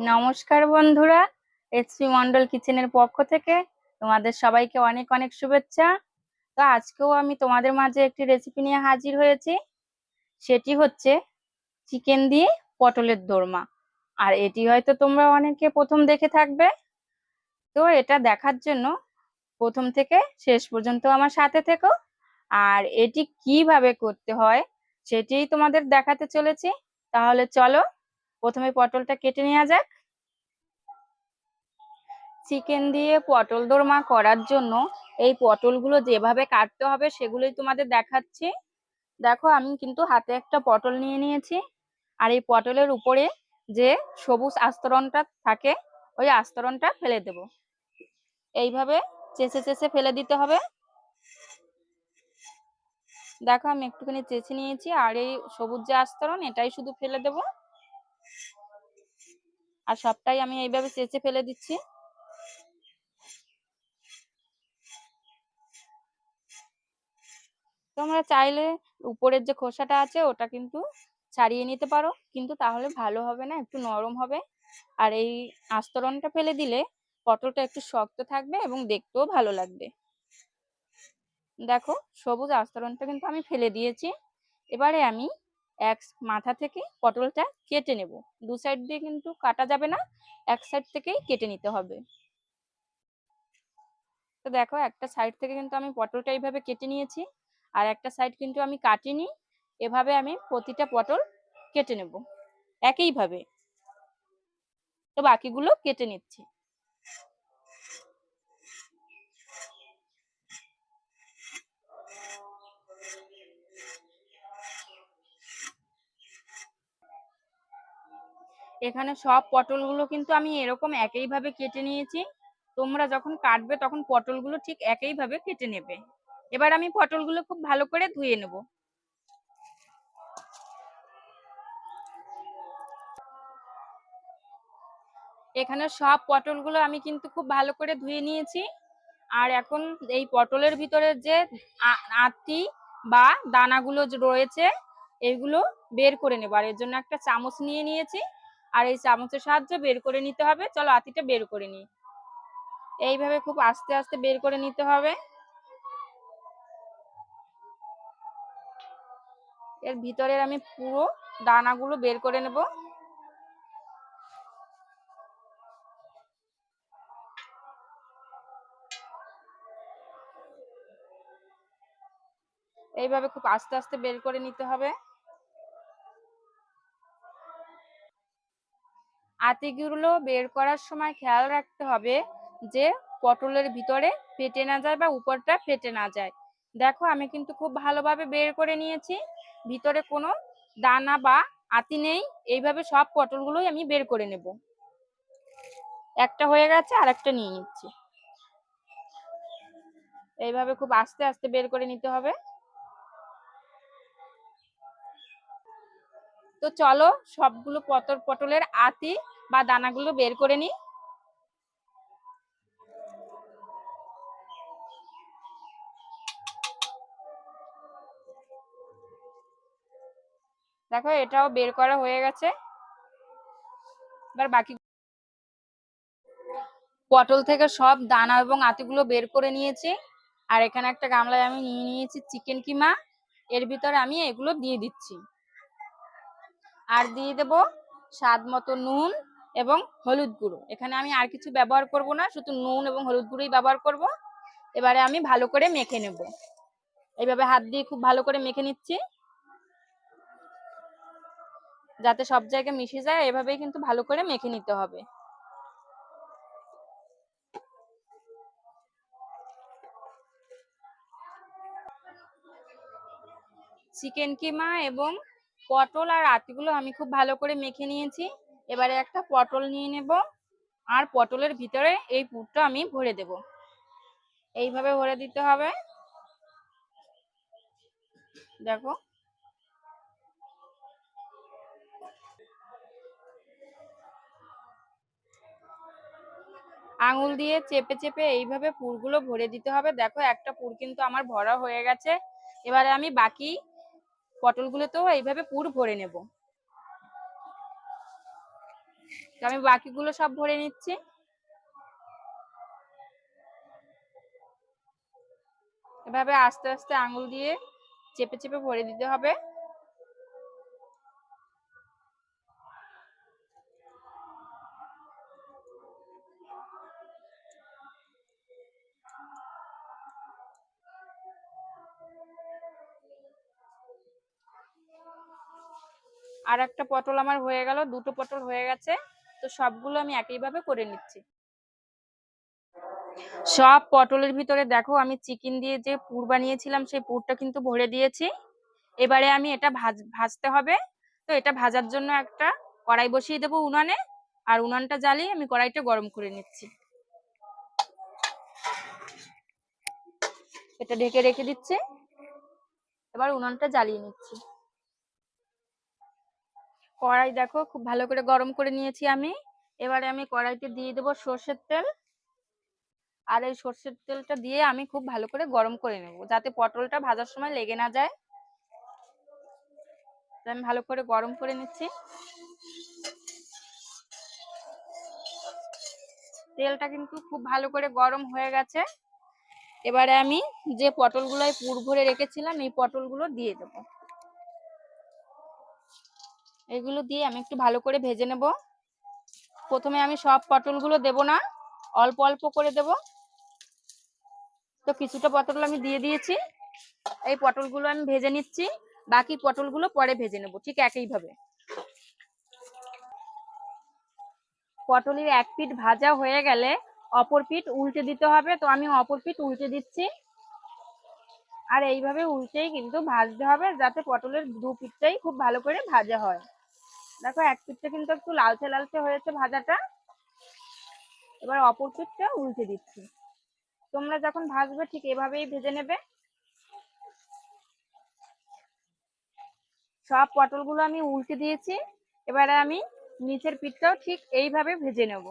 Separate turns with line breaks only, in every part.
নমস্কার বন্ধুরা এসপি মন্ডল কিচেনের পক্ষ থেকে তোমাদের সবাইকে অনেক অনেক শুভেচ্ছা। তো আজকেও আমি তোমাদের মাঝে একটি রেসিপি নিয়ে হাজির হয়েছি। সেটি হচ্ছে চিকেন দিয়ে পটলের দোরমা। আর এটি হয়তো তোমরা অনেকে প্রথম দেখে থাকবে। তো এটা দেখার জন্য প্রথম থেকে শেষ পর্যন্ত আমার সাথে থেকো। আর এটি কীভাবে করতে হয় সেটিই তোমাদের দেখাতে চলেছি। তাহলে চলো প্রথমে পটলটা কেটে নেওয়া যাক। চিকেন দিয়ে পটল দোরমা করার জন্য এই পটলগুলো যেভাবে কাটতে হবে সেগুলোই তোমাদের দেখাচ্ছি। দেখো, আমি কিন্তু হাতে একটা পটল নিয়ে নিয়েছি। আর এই পটলের উপরে যে সবুজ আস্তরণটা থাকে, ওই আস্তরণটা ফেলে দেব। এইভাবে চেঁচে চেঁচে ফেলে দিতে হবে। দেখো, আমি একটুখানি চেঁচে নিয়েছি। আর এই সবুজ যে আস্তরণ, এটাই শুধু ফেলে দেব। আর সবটাই আমি এইভাবে চেঁচে ফেলে দিচ্ছি। তোমরা চাইলে উপরের যে খোসাটা আছে, ওটা কিন্তু ছাড়িয়ে নিতে পারো। কিন্তু তাহলে ভালো হবে না, একটু নরম হবে। আর এই আস্তরণটা ফেলে দিলে পটলটা একটু শক্ত থাকবে এবং দেখতেও ভালো লাগবে। দেখো, সবুজ আস্তরণটা কিন্তু আমি ফেলে দিয়েছি। এবারে আমি এক মাথা থেকে পটলটা কেটে নেব। দু সাইড দিয়ে কিন্তু কাটা যাবে না, এক সাইড থেকেই কেটে নিতে হবে। তো দেখো, একটা সাইড থেকে কিন্তু আমি পটলটা এইভাবে কেটে নিয়েছি আর একটা সাইড কিন্তু আমি কাটিনি। এভাবে আমি প্রতিটা পটল কেটে নেব। একইভাবে। তো বাকিগুলো কেটে নিচ্ছি। এখানে সব পটলগুলো কিন্তু আমি এরকম একইভাবে কেটে নিয়েছি। তোমরা যখন কাটবে তখন পটলগুলো ঠিক একইভাবে কেটে নেবে। এবার আমি পটলগুলো খুব ভালো করে ধুয়ে নেব। এখানে সব পটলগুলো আমি কিন্তু খুব ভালো করে ধুয়ে নিয়েছি। আর এখন এই পটলের ভিতরে যে আটি বা দানাগুলো রয়েছে, এগুলো বের করে নেব। আর এর জন্য একটা চামচ নিয়ে নিয়েছি। আর এই চামচের সাহায্যে বের করে নিতে হবে। চলো আতিটা বের করে নিই। এইভাবে খুব আস্তে আস্তে বের করে নিতে হবে। এর ভিতরের আমি পুরো দানাগুলো বের করে নেব। এইভাবে খুব আস্তে আস্তে বের করে নিতে হবে। আতিগুলো বের করার সময় খেয়াল রাখতে হবে যে পটলের ভিতরে ফেটে না যায় বা উপরটা ফেটে না যায়। দেখো, আমি কিন্তু খুব ভালোভাবে বের করে নিয়েছি। ভিতরে কোনো দানা বা আতি নেই। এইভাবে সব পটলগুলোই আমি বের করে নেব। একটা হয়ে গেছে আর একটা নিয়ে নিচ্ছি। এইভাবে খুব আস্তে আস্তে বের করে নিতে হবে। তো চলো সবগুলো পটল পটলের আতি বা দানাগুলো বের করে নিই। দেখো, এটাও বের করা হয়ে গেছে। এবার বাকি পটল থেকে সব দানা এবং আতিগুলো বের করে নিয়েছি। আর এখানে একটা গামলায় আমি নিয়ে নিয়েছি চিকেন কিমা। এর ভিতরে আমি এগুলো দিয়ে দিচ্ছি। আর দিয়ে দেব স্বাদ মতো নুন এবং হলুদ গুঁড়ো। এখানে আমি আর কিছু ব্যবহার করব না, শুধু নুন এবং হলুদ গুঁড়োই ব্যবহার করব। এবারে আমি ভালো করে মেখে নেব। এইভাবে হাত দিয়ে খুব ভালো করে মেখে নিচ্ছি। যাতে সব জায়গায় মিশে যায়, এভাবেই কিন্তু ভালো করে মেখে নিতে হবে। চিকেন কিমা এবং পটল আর আতিগুলো আমি খুব ভালো করে মেখে নিয়েছি। এবারে একটা পটল নিয়ে নেব আর পটলের ভিতরে এই পুরটা আমি ভরে দেব। এইভাবে ভরে দিতে হবে। দেখো। আঙুল দিয়ে চেপে চেপে এইভাবে পুরগুলো ভরে দিতে হবে। দেখো, একটা পুর কিন্তু আমার ভরা হয়ে গেছে। এবারে আমি বাকি পটলগুলোতেও এইভাবে পুর ভরে নেব। আমি বাকিগুলো সব ভরে নিচ্ছি। এভাবে আস্তে আস্তে আঙুল দিয়ে চেপে চেপে ভরে দিতে হবে। আর একটা পটল আমার হয়ে গেল, দুটো পটল হয়ে গেছে, তো সবগুলো আমি একইভাবে করে নিচ্ছি। সব পটলের ভিতরে দেখো, আমি চিকেন দিয়ে যে পুর বানিয়েছিলাম, সেই পুরটা কিন্তু ভরে দিয়েছি। এবারে আমি এটা ভাজ, ভাজতে হবে, তো এটা ভাজার জন্য একটা কড়াই বসিয়ে দেবো উনানে, আর উনানটা জ্বালিয়ে আমি কড়াইটা গরম করে নিচ্ছি। এটা ঢেকে রেখে দিচ্ছি, এবার উনানটা জ্বালিয়ে নিচ্ছি। কড়াই দেখো, খুব ভালো করে গরম করে নিয়েছি আমি। এবারে আমি কড়াইতে দিয়ে দেবো সর্ষের তেল। আর এই সর্ষের তেলটা দিয়ে আমি খুব ভালো করে গরম করে নেব, যাতে পটলটা ভাজার সময় লেগে না যায়। আমি ভালো করে গরম করে নিচ্ছি। তেলটা কিন্তু খুব ভালো করে গরম হয়ে গেছে। এবারে আমি যে পটলগুলোয় পুর ভরে রেখেছিলাম, এই পটলগুলো দিয়ে দেব। এগুলো দিয়ে আমি একটু ভালো করে ভেজে নেব। প্রথমে আমি সব পটলগুলো দেব না, অল্প অল্প করে দেব। তো কিছুটা পটল আমি দিয়ে দিয়েছি। এই পটলগুলো আমি ভেজে নিচ্ছি, বাকি পটলগুলো পরে ভেজে নেব, ঠিক একইভাবে। পটলের এক পিঠ ভাজা হয়ে গেলে অপর পিঠ উল্টে দিতে হবে, তো আমি অপর পিঠ উল্টে দিচ্ছি। আর এইভাবে উল্টেই কিন্তু ভাজতে হবে, যাতে পটলের দু পিঠটাই খুব ভালো করে ভাজা হয়। দেখো, এক পিঠটা কিন্তু একটু লালচে লালচে হয়েছে ভাজাটা। এবার অপর পিঠটা উল্টে দিচ্ছি। তোমরা যখন ভাজবে, ঠিক এভাবেই ভেজে নেবে। সব পটলগুলো আমি উল্টে দিয়েছি। এবারে আমি নিচের পিঠটাও ঠিক এইভাবে ভেজে নেব।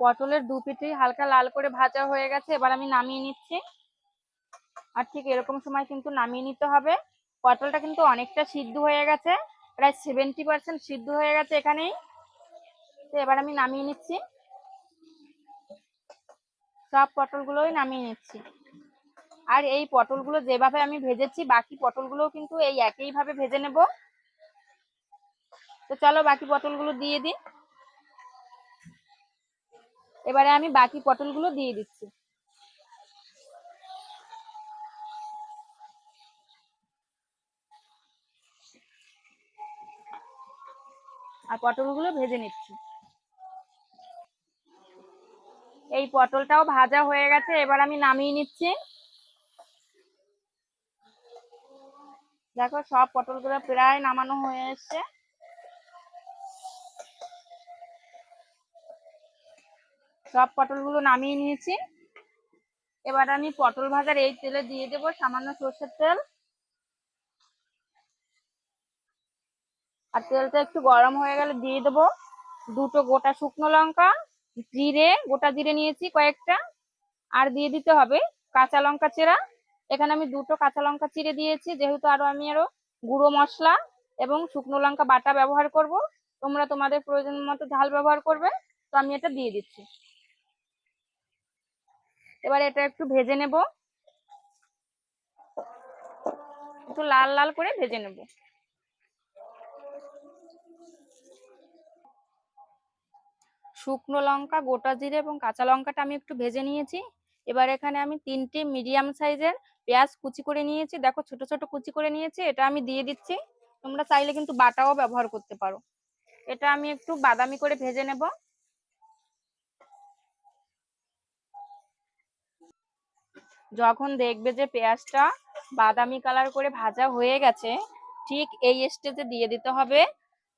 পটলের দু পিঠেই হালকা লাল করে ভাজা হয়ে গেছে, এবার আমি নামিয়ে নিচ্ছি। আর ঠিক এরকম সময় কিন্তু নামিয়ে নিতে হবে। পটলটা কিন্তু অনেকটা সিদ্ধ হয়ে গেছে। প্রায় সেভেন্টি পার্সেন্ট সিদ্ধ হয়ে গেছে এখানেই। তো এবার আমি নামিয়ে নিচ্ছি। সব পটলগুলোই নামিয়ে নিচ্ছি। আর এই পটলগুলো যেভাবে আমি ভেজেছি, বাকি পটলগুলোও কিন্তু এই একইভাবে ভেজে নেব। তো চলো বাকি পটলগুলো দিয়ে দিই। এবারে আমি বাকি পটলগুলো দিয়ে দিচ্ছি। আর পটলগুলো ভেজে নিচ্ছি। এই পটলটাও ভাজা হয়ে গেছে, এবার আমি নামিয়ে নিচ্ছি। দেখো, সব পটলগুলো প্রায় নামানো হয়ে এসছে। সব পটলগুলো নামিয়ে নিয়েছি। এবার আমি পটল ভাজার এই তেলে দিয়ে দেবো সামান্য সর্ষের তেল। আর তেলটা একটু গরম হয়ে গেলে দিয়ে দেবো দুটো গোটা শুকনো লঙ্কা, জিরে, গোটা জিরে নিয়েছি কয়েকটা। আর দিয়ে দিতে হবে কাঁচা লঙ্কা চেরা। এখানে আমি দুটো কাঁচা লঙ্কা চিড়ে দিয়েছি, যেহেতু আরও আমি আরও গুঁড়ো মশলা এবং শুকনো লঙ্কা বাটা ব্যবহার করব। তোমরা তোমাদের প্রয়োজন মতো ঝাল ব্যবহার করবে, তো আমি এটা দিয়ে দিচ্ছি। এবার এটা একটু ভেজে নেব। একটু লাল লাল করে ভেজে নেব। শুকনো লঙ্কা, গোটা জিরে এবং কাঁচা লঙ্কাটা আমি একটু ভেজে নিয়েছি। এবার এখানে আমি তিনটি মিডিয়াম সাইজের পেঁয়াজ কুচি করে নিয়েছি। দেখো ছোট ছোট কুচি করে নিয়েছি, এটা আমি দিয়ে দিচ্ছি। তোমরা চাইলে কিন্তু বাটাও ব্যবহার করতে পারো। এটা আমি একটু বাদামি করে ভেজে নেব। যখন দেখবে যে পেঁয়াজটা বাদামি কালার করে ভাজা হয়ে গেছে, ঠিক এই স্টেজে দিয়ে দিতে হবে।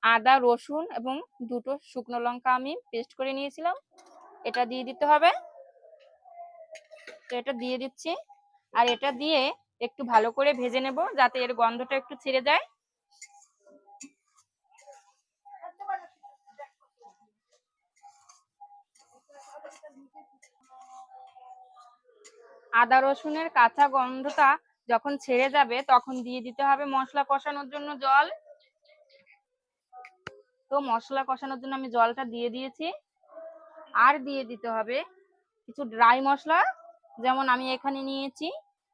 আদা, রসুন এবং দুটো শুকনো লঙ্কা আমি পেস্ট করে নিয়েছিলাম। এটা দিয়ে দিতে হবে। তো এটা দিয়ে দিচ্ছি। আর এটা দিয়ে একটু ভালো করে ভেজে নেব যাতে এর গন্ধটা একটু ছেড়ে যায়। আদা, রসুনের কাঁচা গন্ধটা যখন ছেড়ে যাবে তখন দিয়ে দিতে হবে মশলা কষানোর জন্য জল। তো মশলা কষানোর জন্য আমি জলটা দিয়ে দিয়েছি। আর দিয়ে দিতে হবে কিছু ড্রাই মশলা, যেমন আমি এখানে নিয়েছি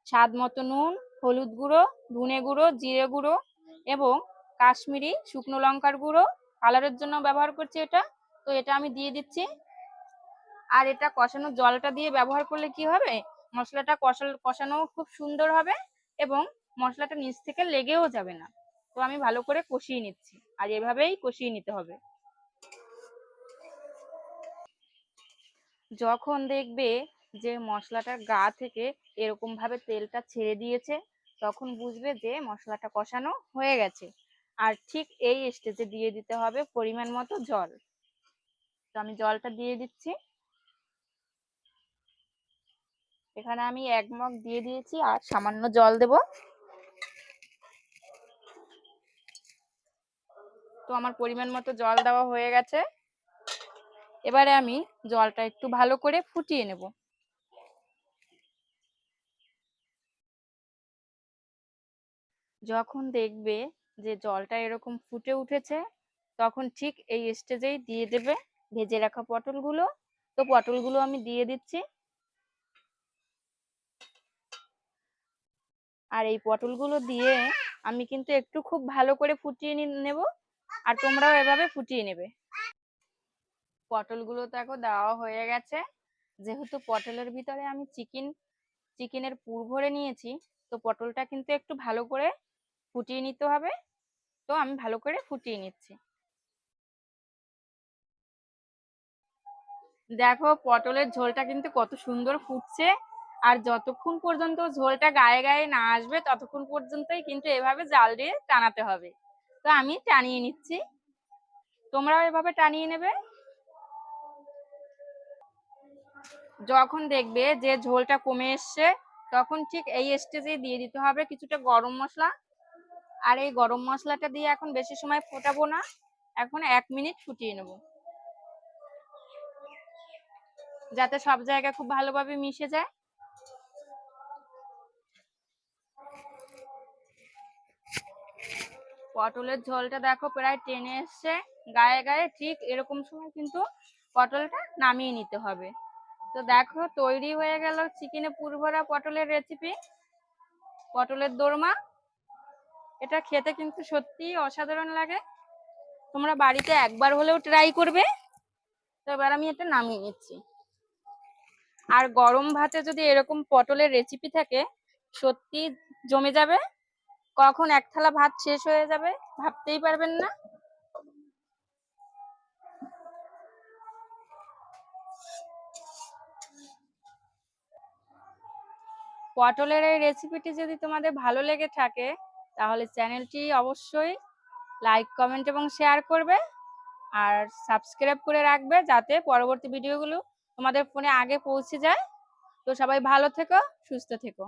স্বাদ মতো নুন, হলুদ গুঁড়ো, ধনে গুঁড়ো, জিরে গুঁড়ো এবং কাশ্মীরি শুকনো লঙ্কার গুঁড়ো। কালারের জন্য ব্যবহার করছি এটা। তো এটা আমি দিয়ে দিচ্ছি। আর এটা কষানোর জলটা দিয়ে ব্যবহার করলে কি হবে? মশলাটা কষানো খুব সুন্দর হবে এবং মশলাটা নিচ থেকে লেগেও যাবে না। তো আমি ভালো করে কষিয়ে নিচ্ছি। আর এভাবেই কষিয়ে নিতে হবে। যখন দেখবে যে মশলাটার গা থেকে এরকম ভাবে তেলটা ছেড়ে দিয়েছে, তখন বুঝবে যে মশলাটা কষানো হয়ে গেছে। আর ঠিক এই স্টেজে দিয়ে দিতে হবে পরিমাণ মতো জল। তো আমি জলটা দিয়ে দিচ্ছি। এখানে আমি এক মগ দিয়ে দিয়েছি আর সামান্য জল দেব। তো আমার পরিমাণ মতো জল দেওয়া হয়ে গেছে। এবারে আমি জলটা একটু ভালো করে ফুটিয়ে নেব। যখন দেখবে যে জলটা এরকম ফুটে উঠেছে, তখন ঠিক এই স্টেজেই দিয়ে দেবে ভেজে রাখা পটলগুলো। তো পটলগুলো আমি দিয়ে দিচ্ছি। আর এই পটলগুলো দিয়ে আমি কিন্তু একটু খুব ভালো করে ফুটিয়ে নেব। আর তোমরাও এভাবে ফুটিয়ে নেবে। পটলগুলো দেখো দেওয়া হয়ে গেছে। যেহেতু পটলের ভিতরে আমি চিকেন, চিকেনের পুর ভরে নিয়েছি, তো পটলটা কিন্তু একটু ভালো করে ফুটিয়ে নিতে হবে। তো আমি ভালো করে ফুটিয়ে নিচ্ছি। দেখো, পটলের ঝোলটা কিন্তু কত সুন্দর ফুটছে। আর যতক্ষণ পর্যন্ত ঝোলটা গায়ে গায়ে না আসবে, ততক্ষণ পর্যন্তই কিন্তু এভাবে জাল দিয়ে টানাতে হবে। তো আমি টানিয়ে নিচ্ছি। তোমরাও এভাবে টানিয়ে নেবে। যখন দেখবে যে ঝোলটা কমে এসছে, তখন ঠিক এই স্টেজে দিয়ে দিতে হবে কিছুটা গরম মশলা। আর এই গরম মশলাটা দিয়ে এখন বেশি সময় ফোটাবো না। এখন এক মিনিট ফুটিয়ে নেব। যাতে সব জায়গায় খুব ভালোভাবে মিশে যায়। পটলের ঝোলটা দেখো প্রায় টেনে এসছে। গায়ে গায়ে ঠিক এরকম সময় কিন্তু পটলটা নামিয়ে নিতে হবে। তো দেখো তৈরি হয়ে গেল চিকেনে পুরভরা পটলের রেসিপি পটলের দোরমা। এটা খেতে কিন্তু সত্যি অসাধারণ লাগে। তোমরা বাড়িতে একবার হলেও ট্রাই করবে। তো এবার আমি এটা নামিয়ে নিচ্ছি। আর গরম ভাতে যদি এরকম পটলের রেসিপি থাকে সত্যি জমে যাবে। কখন এক থালা ভাত শেষ হয়ে যাবে ভাবতেই পারবেন না। পটলের এই রেসিপিটি যদি তোমাদের ভালো লেগে থাকে, তাহলে চ্যানেলটি অবশ্যই লাইক কমেন্ট এবং শেয়ার করবে আর সাবস্ক্রাইব করে রাখবে যাতে পরবর্তী ভিডিওগুলো তোমাদের ফোনে আগে পৌঁছে যায়। তো সবাই ভালো থেকো, সুস্থ থেকো।